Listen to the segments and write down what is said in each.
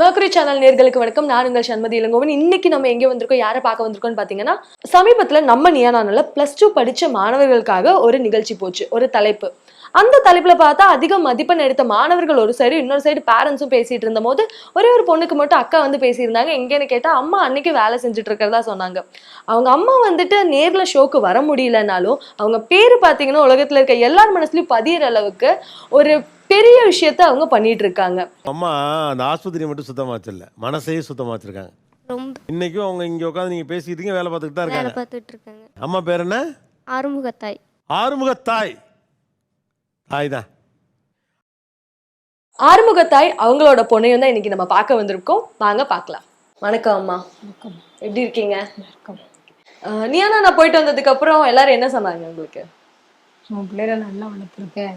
மேர்குரி channel நேர்களுக்கு வணக்கம். நான் உங்கள் சண்மதி இளங்கோவன். இன்னைக்கு நம்ம எங்கே வந்திருக்கோம் யாரை பார்க்க வந்திருக்கோம்னு பார்த்தீங்கன்னா சமீபத்தில் நம்ம நியானானில் ப்ளஸ் டூ படித்த மாணவர்களுக்காக ஒரு நிகழ்ச்சி போச்சு ஒரு தலைப்பு. அந்த தலைப்பில் பார்த்தா அதிக மதிப்பெண் எடுத்த மாணவர்கள் ஒரு சைடு இன்னொரு சைடு பேரண்ட்ஸும் பேசிட்டு இருந்த போது ஒரே ஒரு பொண்ணுக்கு மட்டும் அக்கா வந்து பேசியிருந்தாங்க. எங்கேன்னு கேட்டால் அம்மா அன்னைக்கு வேலை செஞ்சுட்டு இருக்கிறதா சொன்னாங்க. அவங்க அம்மா வந்துட்டு நேரில் ஷோக்கு வர முடியலனாலும் அவங்க பேர் பார்த்தீங்கன்னா உலகத்தில் இருக்க எல்லார் மனசுலையும் பதியிற அளவுக்கு ஒரு பெரிய விஷயத்த அவங்க பண்ணிட்டு இருக்காங்க அம்மா அந்த ஆஸ்பத்திரியை மட்டும் சுத்தமாக வச்சிடல மனசையும் சுத்தமாக வச்சிருக்காங்க ரொம்ப. இன்னைக்கும் அவங்க இங்கே உட்காந்து நீங்கள் பேசிக்கிட்டீங்க வேலை பார்த்துக்கிட்டு தான் வேலை இருக்காங்க. பார்த்துட்டு இருக்காங்க அம்மா பேர் என்ன? ஆறுமுகத்தாய். ஆறுமுகத்தாய். தாய் தான். ஆறுமுகத்தாய் அவங்களோட பொண்ணையும் தான் இன்னைக்கு நம்ம பார்க்க வந்திருக்கோம். வாங்க பார்க்கலாம். வணக்கம் அம்மா. எப்படி இருக்கீங்க? அஹ் நியானா நான் போயிட்டு வந்ததுக்கு அப்புறம் எல்லாரும் என்ன சொன்னாங்க உங்களுக்கு? உன் பிள்ளைகளை நல்லா வளர்த்துருக்கேன்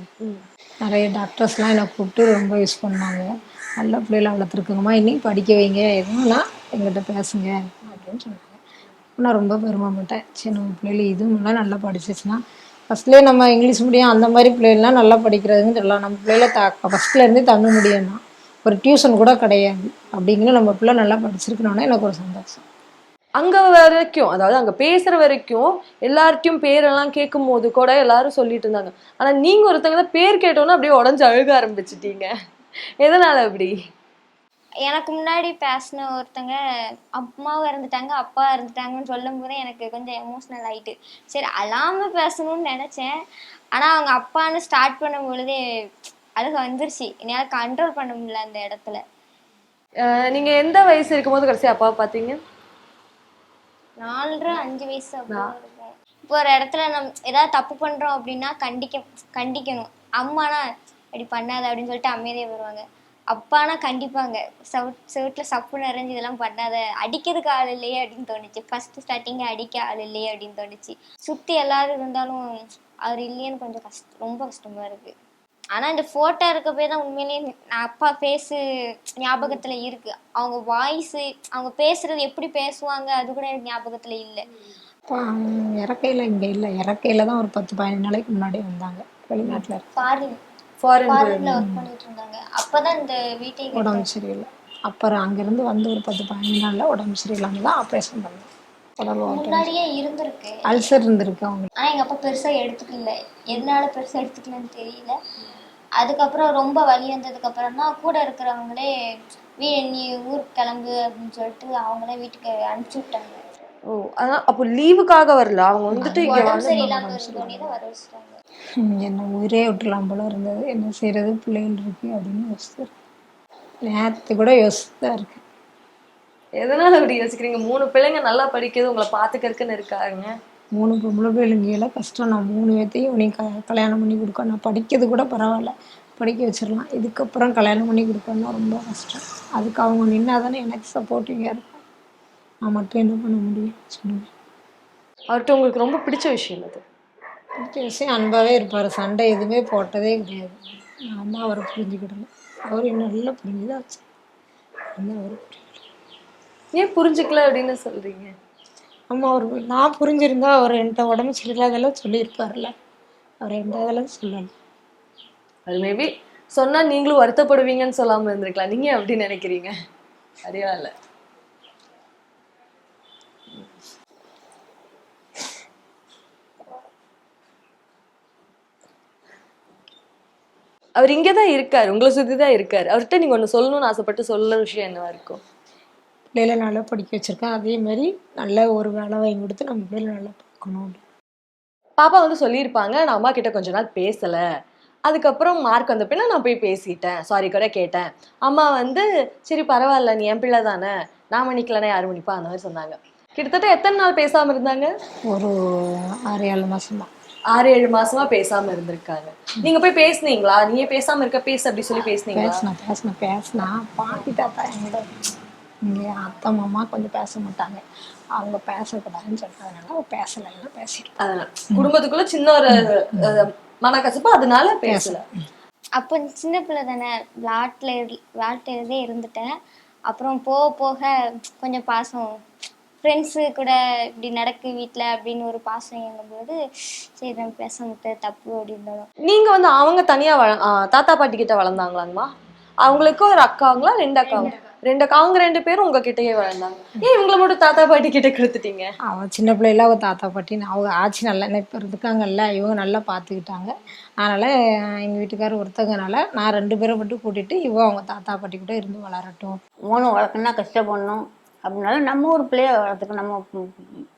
நிறைய டாக்டர்ஸ்லாம் என்னை கூப்பிட்டு ரொம்ப யூஸ் பண்ணாங்க. நல்ல பிள்ளைகளை வளர்த்துருக்குங்கம்மா இன்னைக்கு படிக்க வைங்க. எதுவும்லாம் எங்கிட்ட பேசுங்க அப்படின்னு சொன்னாங்க. நான் ரொம்ப பெருமைப்பட்டேன். சரி நம்ம பிள்ளைகள் இதுவும்லாம் நல்லா படிச்சிச்சுன்னா. ஃபஸ்ட்லேயே நம்ம இங்கிலீஷ் மீடியம் அந்த மாதிரி பிள்ளைகள்லாம் நல்லா படிக்கிறதுன்னு சொல்லலாம் நம்ம பிள்ளைகள த ஃபஸ்ட்லேருந்தே தமிழ் மீடியம் தான் ஒரு டியூஷன் கூட கிடையாது. அப்படிங்கிற நம்ம பிள்ளை நல்லா படிச்சிருக்கணுன்னா எனக்கு ஒரு சந்தோஷம். அங்க வரைக்கும் அதாவது அங்க பேசுற வரைக்கும் எல்லார்ட்டையும் பேரெல்லாம் கேட்கும் போது கூட எல்லாரும் சொல்லிட்டு இருந்தாங்க. ஆனா நீங்க ஒருத்தங்க தான் பேர் கேட்டோன்னா அப்படியே உடஞ்சு அழுக ஆரம்பிச்சிட்டீங்க. எதனால அப்படி? எனக்கு முன்னாடி பேசின ஒருத்தங்க அம்மாவும் இறந்துட்டாங்க அப்பா இறந்துட்டாங்கன்னு சொல்லும் போதே எனக்கு கொஞ்சம் எமோஷ்னல் ஆயிட்டு. சரி அழாம பேசணும்னு நினைச்சேன். ஆனா அவங்க அப்பான்னு ஸ்டார்ட் பண்ணும் பொழுதே அழுக வந்துருச்சு. என்னால கண்ட்ரோல் பண்ண முடியல அந்த இடத்துல. அஹ் நீங்க எந்த வயசு இருக்கும்போது கடைசி அப்பாவை பாத்தீங்க நாலரை அஞ்சு வயசு அப்படி இருக்கும். இப்போ ஒரு இடத்துல நம் ஏதாவது தப்பு பண்றோம் அப்படின்னா கண்டிக்க கண்டிக்கணும். அம்மானா அப்படி பண்ணாத அப்படின்னு சொல்லிட்டு அமைதியா வருவாங்க அப்பானா கண்டிப்பாங்க. செவட் செவட்டில் சப்பு நிறைஞ்சு இதெல்லாம் பண்ணாத. அடிக்கிறதுக்கு ஆள் இல்லையே அப்படின்னு தோணுச்சு. ஃபர்ஸ்ட் ஸ்டார்டிங்க அடிக்க ஆள் இல்லையே அப்படின்னு தோணுச்சு. சுற்றி எல்லாரும் இருந்தாலும் அவர் இல்லையேன்னு கொஞ்சம் கஷ்டம் ரொம்ப கஷ்டமா இருக்கு. ஆனா இந்த போட்டோ இருக்க போய் தான் உண்மையிலேயே நான் அப்பா ஃபேஸு ஞாபகத்துல இருக்கு. அவங்க வாய்ஸ் அவங்க பேசுறது எப்படி பேசுவாங்க அது கூட எனக்கு ஞாபகத்துல இல்லை. இறக்கையில் இங்கே இல்லை. இறக்கையில் தான் ஒரு பத்து பதினஞ்சு நாளைக்கு முன்னாடி வந்தாங்க. வெளிநாட்டில் ஃபாரின் ஃபாரின் ஃபாரின்ல ஒர்க் பண்ணிட்டு இருந்தாங்க. அப்பதான் இந்த வீட்டுக்கு உடம்பு சரியில்லை. அப்புறம் அங்கேருந்து வந்து ஒரு பத்து பதினஞ்சு நாளில் உடம்பு சரியில்லாமல் தான் ஆப்ரேஷன் ஓகே முன்னாடியே இருந்திருக்கு. அல்சர் இருந்திருக்கு அவங்க ஆனா எங்க அப்பா பெருசா எடுத்துக்கல. எதனால பெருசா எடுத்துக்கலன்னு தெரியல. அதுக்கப்புறம் ரொம்ப வலி வந்ததுக்கு அப்புறம் தான் கூட இருக்கிறவங்களே வீ நீ ஊருக்கு கிளம்பு அப்படின்னு சொல்லிட்டு அவங்களே வீட்டுக்கு அனுப்பிச்சு விட்டாங்க. ஓ ஆனா அப்போ லீவுக்காக வரல? அவங்க வந்துட்டு இங்க வர என்ன உயிரே விட்டுலாம் போல இருந்தது. என்ன செய்யறது பிள்ளைகள் இருக்கு அப்படின்னு யோசிச்சு. நேற்று கூட யோசிச்சு தான் இருக்கேன். எதனால அப்படி யோசிக்கிறீங்க? மூணு பிள்ளைங்க நல்லா படிக்கிறது உங்களை பாத்துக்கறதுக்குன்னு இருக்காங்க. மூணு பொம்பளை பிள்ளைங்கள கஷ்டம் நான் மூணு பேர்த்தையும் உனக்கு க கல்யாணம் பண்ணி கொடுக்க நான் படிக்கிறது கூட பரவாயில்ல. படிக்க வச்சிடலாம். இதுக்கப்புறம் கல்யாணம் பண்ணி கொடுக்கணும்னா ரொம்ப கஷ்டம். அதுக்கு அவங்க நின்னா தானே எனக்கு சப்போர்ட்டிவாக இருக்கும் நான் மட்டும் என்ன பண்ண முடியும்? சொல்லுங்க. அவர்கிட்ட உங்களுக்கு ரொம்ப பிடிச்ச விஷயம் அது பிடிச்ச விஷயம் அன்பாகவே இருப்பார். சண்டை எதுவுமே போட்டதே கிடையாது. நான் தான் அவரை புரிஞ்சுக்கிடல. அவர் என்ன நல்லா புரிஞ்சுதான் வச்சு என்ன அவர் புரியல ஏன் புரிஞ்சுக்கல அப்படின்னு சொல்றீங்க? நம்ம அவர் நான் புரிஞ்சிருந்தா அவர் என்கிட்ட உடம்பு சரியில்லாதெல்லாம் சொல்லியிருப்பார்ல அவர் எந்த இதெல்லாம் சொல்லணும். அது மேபி சொன்னா நீங்களும் வருத்தப்படுவீங்கன்னு சொல்லாமல் இருந்திருக்கலாம். நீங்க எப்படி நினைக்கிறீங்க? சரியா இல்லை அவர் இங்கே தான் இருக்கார். உங்களை சுத்தி தான் இருக்கார். அவர்கிட்ட நீங்க ஒன்று சொல்லணும்னு ஆசைப்பட்டு சொல்ல விஷயம் என்னவா இருக்கும்? பிள்ளைகளை நல்லா படிக்க வச்சிருக்கேன். அதே மாதிரி நல்ல ஒரு வேலை வாங்கி கொடுத்து நம்ம பிள்ளைகளை நல்லா பார்க்கணும். பாப்பா வந்து சொல்லியிருப்பாங்க நான் அம்மா கிட்ட கொஞ்ச நாள் பேசல. அதுக்கப்புறம் மார்க் வந்த பின்ன நான் போய் பேசிட்டேன். சாரி கூட கேட்டேன். அம்மா வந்து சரி பரவாயில்ல நீ என் பிள்ளை தானே. நான் மன்னிக்கலன்னா யார் மன்னிப்பா? அந்த மாதிரி சொன்னாங்க. கிட்டத்தட்ட எத்தனை நாள் பேசாம இருந்தாங்க? ஒரு ஆறு ஏழு மாசம். ஆறு ஏழு மாசமா பேசாம இருந்திருக்காங்க. நீங்க போய் பேசுனீங்களா? நீயே பேசாம இருக்க பேசு அப்படி சொல்லி பேசுனீங்களா? பேசினா பேசினா பேசினா. பாட்டி தாத்தா இங்கே அத்தை மாமா கொஞ்சம் பேச மாட்டாங்க. அவங்க பேசக்கூடாதுன்னு சொல்றதுனால அவ பேசலைன்னா பேசியிருப்பாங்க அதனால குடும்பத்துக்குள்ள சின்ன ஒரு மனக்கசப்பு அதனால பேசல. அப்போ சின்ன பிள்ளை தானே விளாட்டில் விளாட்டுறதே இருந்துட்டேன். அப்புறம் போக போக கொஞ்சம் பாசம். ஃப்ரெண்ட்ஸு கூட இப்படி நடக்கு வீட்டில் அப்படின்னு ஒரு பாசம் எங்கும்போது சரி நம்ம பேச முட்டை தப்பு அப்படின்னு நீங்க வந்து அவங்க தனியா வள- தாத்தா பாட்டி கிட்ட வளர்ந்தாங்களாங்கம்மா? அவங்களுக்கு ஒரு அக்காங்களா ரெண்டு அக்காங்களா ரெண்டு அவங்க ரெண்டு பேரும் உங்க கிட்டயே வளர்ந்தாங்க. ஏன் இவங்கள மட்டும் தாத்தா பாட்டி கிட்ட கொடுத்துட்டீங்க? அவன் சின்ன பிள்ளையில அவங்க தாத்தா பாட்டின்னு அவங்க ஆட்சி நல்லா இப்போ இருக்காங்கல்ல இவங்க நல்லா பார்த்துக்கிட்டாங்க அதனால் எங்கள் வீட்டுக்காரர் ஒருத்தங்கனால நான் ரெண்டு பேரை மட்டும் கூட்டிட்டு இவ அவங்க தாத்தா பாட்டி கூட இருந்து வளரட்டும். மூணு வளர்க்கணும்னா கஷ்டப்படணும். அப்படின்னால நம்ம ஒரு பிள்ளைய வளர்த்துக்க நம்ம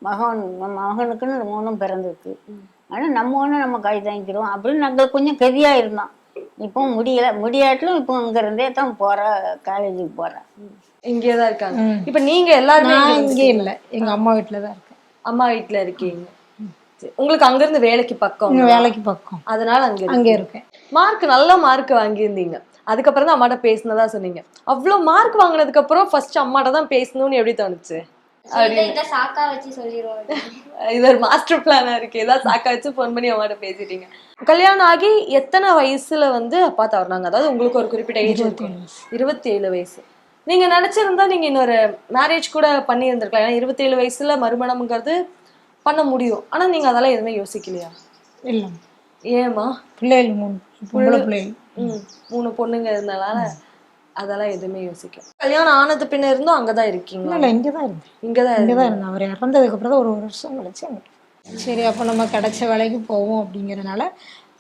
மகன் நம்ம மகனுக்குன்னு மூணும் பிறந்திருக்கு. ஆனால் நம்ம ஒன்று நம்ம கை தாங்கிக்கிறோம் அப்படின்னு நாங்கள் கொஞ்சம் கெதியாக இருந்தோம் இப்போ முடியல. முடியாட்டிலும் இப்போ இங்க இருந்தே தான் போற காலேஜுக்கு போறேன் இங்கே தான் இருக்காங்க. இப்ப நீங்க எல்லாருமே நான் இங்க இல்லை. எங்கள் அம்மா வீட்டில் தான் இருக்கேன். அம்மா வீட்ல இருக்கீங்க. உங்களுக்கு அங்க இருந்து வேலைக்கு பக்கம் வேலைக்கு பக்கம். அதனால அங்க அங்கே இருக்கேன். மார்க் நல்ல மார்க் வாங்கியிருந்தீங்க. அதுக்கப்புறம் தான் அம்மாட்ட பேசினதா சொன்னீங்க. அவ்வளவு மார்க் வாங்கினதுக்கு அப்புறம் ஃபர்ஸ்ட் அம்மாட்ட தான் பேசணும்னு எப்படி தோணுச்சு? சாக்கா வச்சு சொல்லிடுவோம் இது ஒரு மாஸ்டர் பிளானா இருக்கு. ஏதாவது சாக்கா வச்சு ஃபோன் பண்ணி அம்மாட்ட பேசிட்டீங்க. கல்யாணம் ஆகி எத்தனை வயசுல வந்து அப்பா தவறினாங்க? அதாவது உங்களுக்கு ஒரு குறிப்பிட்ட ஏஜ் இருபத்தி ஏழு வயசு. நீங்க நினைச்சிருந்தா நீங்க இன்னொரு மேரேஜ் கூட பண்ணி இருந்திருக்கலாம் ஏன்னா இருபத்தி ஏழு வயசுல மறுமணம்ங்கிறது பண்ண முடியும். ஆனா நீங்க அதெல்லாம் எதுவுமே யோசிக்கலையா? இல்லை. ஏமா பிள்ளைகள் மூணு பொண்ணுங்க இருந்தனால. அதெல்லாம் எதுவுமே யோசிக்க கல்யாணம் ஆனது பின்ன இருந்தும் அங்கதான் இருக்கீங்களா? இல்லை இங்கே தான் இருந்தேன். இங்கதான் இங்கே தான் இருந்தேன். அவர் இறந்ததுக்கப்புறம் தான் ஒரு வருஷம் கழிச்சு அங்கே. சரி அப்போ நம்ம கிடைச்ச வேலைக்கு போவோம் அப்படிங்கிறனால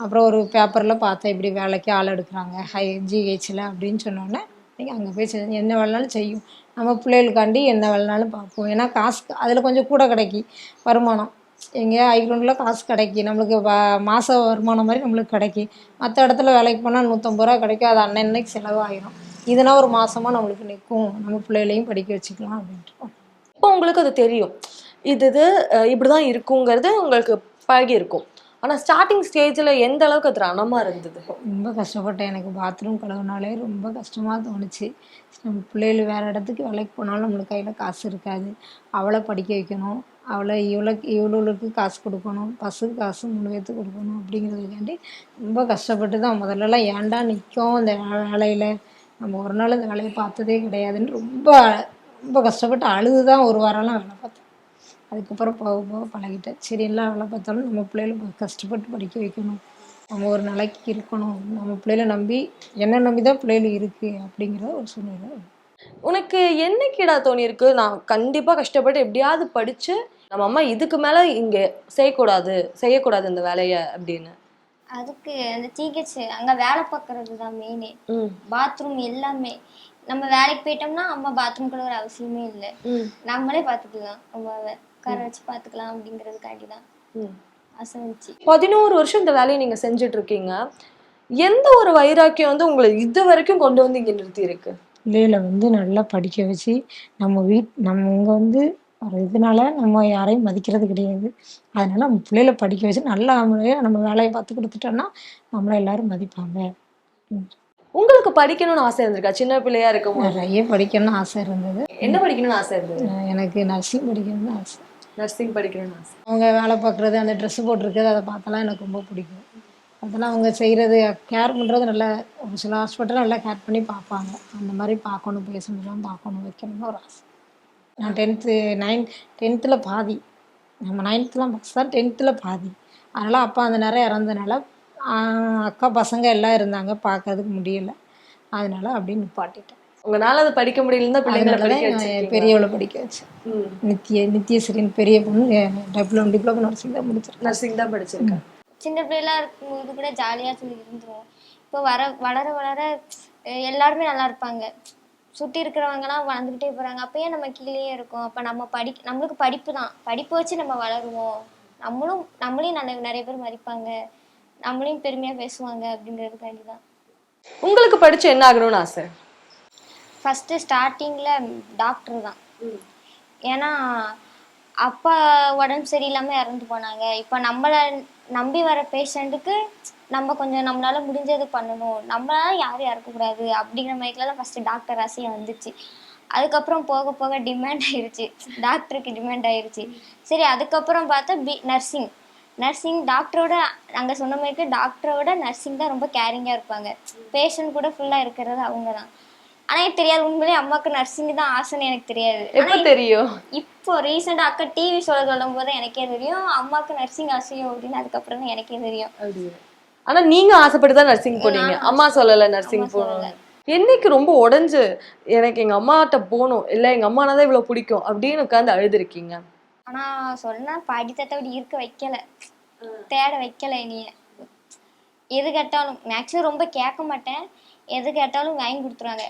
அப்புறம் ஒரு பேப்பரில் பார்த்தேன் இப்படி வேலைக்கு ஆள் எடுக்கிறாங்க ஹை ஜிஹெச்சில் அப்படின்னு சொன்னோன்னே நீங்கள் அங்கே போய் என்ன வேலைனாலும் செய்யும். நம்ம பிள்ளைகளுக்காண்டி என்ன வேலைனாலும் பார்ப்போம். ஏன்னா காசு அதில் கொஞ்சம் கூட கிடைக்கி வருமானம். எங்கேயா ஐக்ரௌண்டில் காசு கிடைக்கி. நம்மளுக்கு மாத வருமானம் மாதிரி நம்மளுக்கு கிடைக்கி. மற்ற இடத்துல வேலைக்கு போனால் நூற்றம்பது ரூபா கிடைக்கும். அது அன்னன்னைக்கு செலவாயிரும். இதுனா ஒரு மாசமா நம்மளுக்கு நிற்கும் நம்ம பிள்ளைகளையும் படிக்க வச்சுக்கலாம் அப்படின்ட்டு. இப்போ உங்களுக்கு அது தெரியும். இது இது அஹ், இப்படிதான் இருக்குங்கிறது உங்களுக்கு பழகி இருக்கும். ஆனா ஸ்டார்டிங் ஸ்டேஜ்ல எந்த அளவுக்கு அது ரணமா இருந்தது? ரொம்ப கஷ்டப்பட்டேன். எனக்கு பாத்ரூம் கழுவுனாலே ரொம்ப கஷ்டமாக தோணுச்சு. நம்ம பிள்ளைகள் வேறு இடத்துக்கு வேலைக்கு போனாலும் நம்மளுக்கு கையில் காசு இருக்காது. அவளை படிக்க வைக்கணும். அவளை இவ்வளோக்கு இவ்வளோளுக்கு காசு கொடுக்கணும். பஸ்ஸுக்கு காசு பேர்த்துக்கு கொடுக்கணும் அப்படிங்கிறதுக்காண்டி ரொம்ப கஷ்டப்பட்டு தான் முதல்லலாம் ஏன்டா நிற்கும் இந்த வே- வேலையில்? நம்ம ஒரு நாள் இந்த வேலையை பார்த்ததே கிடையாதுன்னு ரொம்ப ரொம்ப கஷ்டப்பட்டு அழுது தான் ஒரு வாரம்லாம் வேலை பார்த்தேன். அதுக்கப்புறம் போக போக பழகிட்டேன். சரி எல்லாம் வேலை பார்த்தாலும் நம்ம பிள்ளைகளை கஷ்டப்பட்டு படிக்க வைக்கணும். நம்ம ஒரு நிலைக்கு இருக்கணும். நம்ம பிள்ளைகளை நம்பி என்ன நம்பி தான் பிள்ளைகள் இருக்குது அப்படிங்கிற ஒரு சூழ்நிலை உனக்கு என்னைக்கிடா தோணியிருக்கு நான் கண்டிப்பாக கஷ்டப்பட்டு எப்படியாவது படித்து நம்ம அம்மா இதுக்கு மேலே இங்கே செய்யக்கூடாது செய்யக்கூடாது இந்த வேலையை அப்படின்னு. அதுக்கு அந்த ஜிஹெச் அங்க வேலை பார்க்கறது தான் மெயினே ம். பாத்ரூம் எல்லாமே. நம்ம வேலைக்கு போயிட்டோம்னா அம்மா பாத்ரூம் கழுவுற அவசியமே இல்லை. ம். நம்மளே பார்த்துக்கலாம் அம்மாவை உட்கார வச்சு பார்த்துக்கலாம் அப்படிங்கிறதுக்காண்டி தான் ம். ஆசை வந்துச்சு பதினோரு வருஷம் இந்த வேலையை நீங்க செஞ்சுட்டு இருக்கீங்க எந்த ஒரு வைராக்கியம் வந்து உங்களை இது வரைக்கும் கொண்டு வந்து இங்க நிறுத்தி இருக்கு பிள்ளைகளை வந்து நல்லா படிக்க வச்சு நம்ம வீட் நம்ம இங்கே வந்து ஒரு இதனால நம்ம யாரையும் மதிக்கிறது கிடையாது. அதனால நம்ம பிள்ளைகளை படிக்க வச்சு நல்ல முறையாக நம்ம வேலையை பார்த்து கொடுத்துட்டோம்னா நம்மளை எல்லாரும் மதிப்பாங்க. உங்களுக்கு படிக்கணும்னு ஆசை இருந்திருக்கா? சின்ன பிள்ளையா இருக்கும் நிறைய படிக்கணும்னு ஆசை இருந்தது. என்ன படிக்கணும்னு ஆசை இருந்தது? எனக்கு நர்சிங் படிக்கணும்னு ஆசை. நர்சிங் படிக்கணும்னு ஆசை. அவங்க வேலை பார்க்குறது அந்த ட்ரெஸ்ஸு போட்டிருக்கிறது அதை பார்த்தலாம் எனக்கு ரொம்ப பிடிக்கும். அதெல்லாம் அவங்க செய்கிறது கேர் பண்ணுறது நல்லா ஒரு சில ஹாஸ்பிட்டல் நல்லா கேர் பண்ணி பார்ப்பாங்க. அந்த மாதிரி பார்க்கணும் பேசணும்லாம் பார்க்கணும் வைக்கணும்னு ஒரு ஆசை. நான் டென்த்து நைன் டென்த்தில் பாதி. நம்ம நைன்த்துலாம் பாஸ் தான் டென்த்தில் பாதி. அதனால் அப்பா அந்த நேரம் இறந்தனால அக்கா பசங்க எல்லாம் இருந்தாங்க. பார்க்கறதுக்கு முடியல. அதனால அப்படியே நிப்பாட்டிட்டேன். உங்களால அது படிக்க முடியலன்னா பிள்ளைங்களை. பெரியவளை படிக்க வச்சேன். ம். நித்திய நித்தியஸ்வரின் பெரிய பொண்ணு டிப்ளமோ டிப்ளமோ நர்சிங் தான் முடிச்சிருக்கேன் நர்சிங் தான் படிச்சிருக்கேன் சின்ன பிள்ளைலாம் இருக்கும்போது கூட ஜாலியாக சொல்லி இருந்துருவோம் இப்போ வர வளர வளர அஹ் எல்லாருமே நல்லா இருப்பாங்க. சுற்றி இருக்கிறவங்கலாம் வளர்ந்துக்கிட்டே போகிறாங்க அப்பயே நம்ம கீழேயே இருக்கோம்? அப்போ நம்ம படி நம்மளுக்கு படிப்பு தான். படிப்பு வச்சு நம்ம வளருவோம். நம்மளும் நம்மளையும் நல்ல நிறைய பேர் மதிப்பாங்க. நம்மளையும் பெருமையாக பேசுவாங்க அப்படிங்கிறதுக்காண்டி தான். உங்களுக்கு படிச்சு என்ன ஆகணும்னு ஆசை? ஃபஸ்ட்டு ஸ்டார்டிங்கில் டாக்டர் தான். ஏன்னா அப்பா உடம்பு சரியில்லாமல் இறந்து போனாங்க. இப்போ நம்மளை நம்பி வர பேஷண்ட்டுக்கு நம்ம கொஞ்சம் நம்மளால முடிஞ்சது பண்ணணும். நம்மளால யாரும் இறக்கக்கூடாது அப்படிங்கிற மாதிரிலாம் ஃபஸ்ட்டு டாக்டர் ஆசையாக வந்துச்சு. அதுக்கப்புறம் போக போக டிமாண்ட் ஆயிருச்சு. டாக்டருக்கு டிமாண்ட் ஆயிருச்சு. சரி அதுக்கப்புறம் பார்த்தா பி நர்சிங் நர்சிங் டாக்டரோட அங்கே சொன்ன மாதிரி டாக்டரோட நர்சிங் தான் ரொம்ப கேரிங்காக இருப்பாங்க. பேஷண்ட் கூட ஃபுல்லாக இருக்கிறது அவங்க தான் ஆனால் எனக்கு தெரியாது. உண்மையிலேயே அம்மாவுக்கு நர்சிங் தான் ஆசைன்னு எனக்கு தெரியாது. எப்ப தெரியும்? இப்போ ரீசெண்டாக அக்கா டிவி சொல்ல சொல்லும் போது எனக்கே தெரியும் அம்மாவுக்கு நர்சிங் ஆசையோ அப்படின்னு அதுக்கப்புறம் தான் எனக்கே தெரியும். ஆனா நீங்க ஆசைப்பட்டு தான் நர்சிங் போனீங்க. அம்மா சொல்லல நர்சிங். போகணும் என்னைக்கு ரொம்ப உடைஞ்சு எனக்கு எங்க அம்மாட்ட போகணும் இல்ல எங்க அம்மானா தான் இவ்வளவு பிடிக்கும் அப்படின்னு உட்காந்து அழுதுருக்கீங்க? ஆனா சொன்னா பாட்டி தாத்தா அப்படி இருக்க வைக்கல. தேட வைக்கல என்னைய. எது கேட்டாலும் மேக்ஸிமம் ரொம்ப கேட்க மாட்டேன். எது கேட்டாலும் வாங்கி கொடுத்துருவாங்க.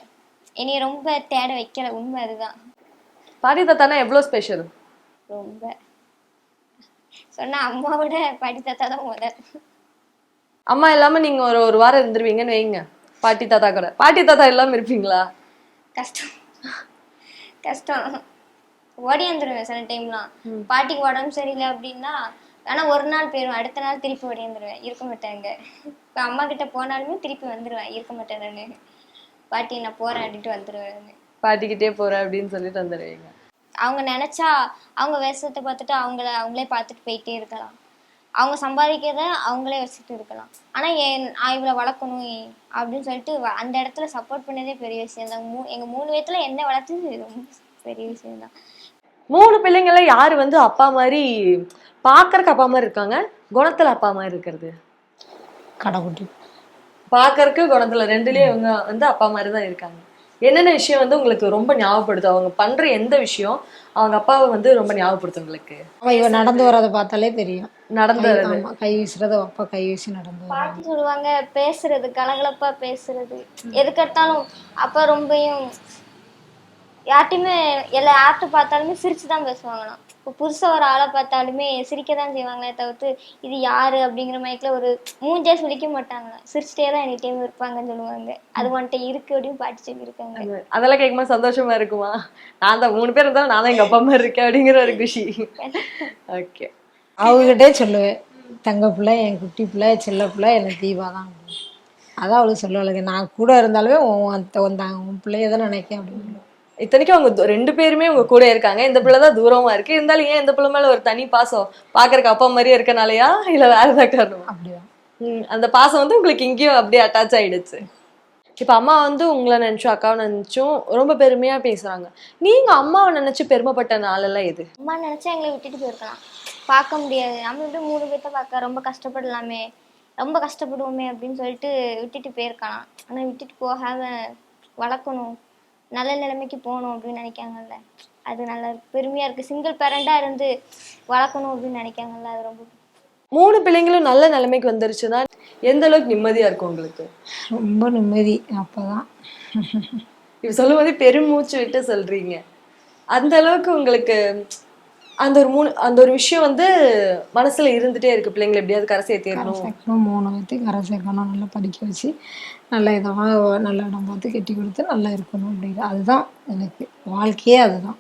என்னைய ரொம்ப தேட வைக்கல உண்மை அதுதான். பாட்டி தாத்தானா எவ்வளவு ஸ்பெஷல் ரொம்ப. சொன்னா அம்மாவோட பாட்டி தாத்தா தான் முதல். அம்மா இல்லாம நீங்க ஒரு ஒரு வாரம் இருந்துருவீங்கன்னு வைங்க. பாட்டி தாத்தா கூட. பாட்டி தாத்தா இல்லாம இருப்பீங்களா? கஷ்டம். கஷ்டம். ஓடி வந்துருவேன் சில டைம்லாம் பாட்டிக்கு உடம்பு சரியில்லை அப்படின்னா ஆனா ஒரு நாள் போயிடும் அடுத்த நாள் திருப்பி ஓடி வந்துருவேன். இருக்க மாட்டாங்க. இப்ப அம்மா கிட்ட போனாலுமே திருப்பி வந்துருவேன் இருக்க மாட்டேன் நானு. பாட்டி நான் போறேன் அப்படின்ட்டு வந்துருவேன் பாட்டிக்கிட்டே போறேன் அப்படின்னு சொல்லிட்டு வந்துடுவீங்க அவங்க நினைச்சா அவங்க வேஷத்தை பார்த்துட்டு அவங்கள அவங்களே பார்த்துட்டு போயிட்டே இருக்கலாம். அவங்க சம்பாதிக்கிறத அவங்களே வச்சுட்டு இருக்கலாம். ஆனா என் நான் இவளை வளர்க்கணும் அப்படின்னு சொல்லிட்டு வ- அந்த இடத்துல சப்போர்ட் பண்ணதே பெரிய விஷயம் தான். மூ எங்க மூணு வயத்துல என்ன வளர்த்தது ரொம்ப பெரிய விஷயம் தான். மூணு பிள்ளைங்கள யாரு வந்து அப்பா மாதிரி பாக்கறதுக்கு அப்பா மாதிரி இருக்காங்க? குணத்துல அப்பா மாதிரி இருக்கிறது? கடைக்குட்டி பாக்கறதுக்கு குணத்துல ரெண்டுலயும் இவங்க வந்து அப்பா மாதிரி தான் இருக்காங்க. என்னென்ன விஷயம் வந்து உங்களுக்கு ரொம்ப ஞாபகப்படுத்தும்? அவங்க பண்ற எந்த விஷயம் அவங்க அப்பாவை வந்து ரொம்ப ஞாபகப்படுத்தும் உங்களுக்கு? அவன் இவன் நடந்து வர்றதை பார்த்தாலே தெரியும். நடந்த கை- ஆமா, கை வீசுறது அப்பா கை வீசி நடந்து. பாட்டி சொல்லுவாங்க பேசுறது கலகலப்பா பேசுறது. எதுக்கெடுத்தாலும் அப்பா ரொம்பயும் யார்ட்டையுமே எல்லா யார்கிட்ட பார்த்தாலுமே சிரிச்சு தான் பேசுவாங்களாம். இப்போ புதுசாக ஒரு ஆளை பார்த்தாலுமே சிரிக்க தான் செய்வாங்களே தவிர்த்து இது யாரு அப்படிங்கிற மைக்கில் ஒரு மூஞ்சே சுளிக்க மாட்டாங்களாம் சிரிச்சிட்டே தான் எனி டைம் இருப்பாங்கன்னு சொல்லுவாங்க. அது வந்துட்டு இருக்கு அப்படின்னு பாட்டி சொல்லியிருக்காங்க. அதெல்லாம் கேட்கும்போது சந்தோஷமா இருக்குமா? நான் தான் மூணு பேர் இருந்தாலும் நான் தான் எங்க அப்பா மாதிரி இருக்கேன் அப்படிங்கிற ஒரு குஷி. ஓகே அவகிட்டே சொல்லுவேன் தங்க பிள்ளை என் குட்டி பிள்ளை செல்ல பிள்ளை என்ன தீபா தான். அதான் அவளுக்கு சொல்லுவாளுங்க நான் கூட இருந்தாலுமே உன் அந்த- உன் தா- உன் பிள்ளைய தான் நினைக்கேன் அப்படின்னு. இத்தனைக்கும் அவங்க ரெண்டு பேருமே உங்க கூட இருக்காங்க. இந்த பிள்ளை தான் தூரமா இருக்கு. இருந்தாலும் ஏன் இந்த பிள்ளை மேல ஒரு தனி பாசம்? பாக்குறதுக்கு அப்பா மாதிரியே இருக்கனாலயா? இல்ல வேற ஏதாவது காரணமா? அப்படிதான் ம், அந்த பாசம் வந்து உங்களுக்கு இங்கேயும் அப்படியே அட்டாச் ஆயிடுச்சு. இப்ப அம்மா வந்து உங்களை நினைச்சும் அக்காவை நினைச்சும் ரொம்ப பெருமையா பேசுறாங்க. நீங்க அம்மாவை நினைச்சு பெருமைப்பட்ட நாளெல்லாம் எது? அம்மா நினைச்சா எங்களை விட்டுட்டு போயிருக்கலாம். பார்க்க முடியாது. நம்ம இப்படி மூணு பேர்த்த பார்க்க ரொம்ப கஷ்டப்படலாமே. ரொம்ப கஷ்டப்படுவோமே அப்படின்னு சொல்லிட்டு விட்டுட்டு போயிருக்கலாம். ஆனா விட்டுட்டு போகாம வளர்க்கணும். நல்ல நிலைமைக்கு போகணும் அப்படின்னு நினைக்காங்கல்ல. அது நல்ல பெருமையா இருக்கு. சிங்கிள் பேரண்டா இருந்து வளர்க்கணும் அப்படின்னு நினைக்காங்கல்ல. அது ரொம்ப மூணு பிள்ளைங்களும் நல்ல நிலைமைக்கு வந்துருச்சுன்னா எந்த அளவுக்கு நிம்மதியா இருக்கும் உங்களுக்கு? ரொம்ப நிம்மதி. அப்பதான். இப்ப சொல்லும்போது பெருமூச்சு விட்டு சொல்றீங்க. அந்த அளவுக்கு உங்களுக்கு அந்த ஒரு மூணு அந்த ஒரு விஷயம் வந்து மனசுல இருந்துட்டே இருக்கு. பிள்ளைங்களை எப்படியாவது கரை சேர்த்திடணும் சேர்க்கணும் மூணு பேர்த்தையும் கரை சேர்க்கணும் நல்லா படிக்க வச்சு நல்ல இதமாக நல்ல இடம் பார்த்து கட்டி கொடுத்து நல்லா இருக்கணும் அப்படிங்கிற அதுதான் எனக்கு வாழ்க்கையே அதுதான்.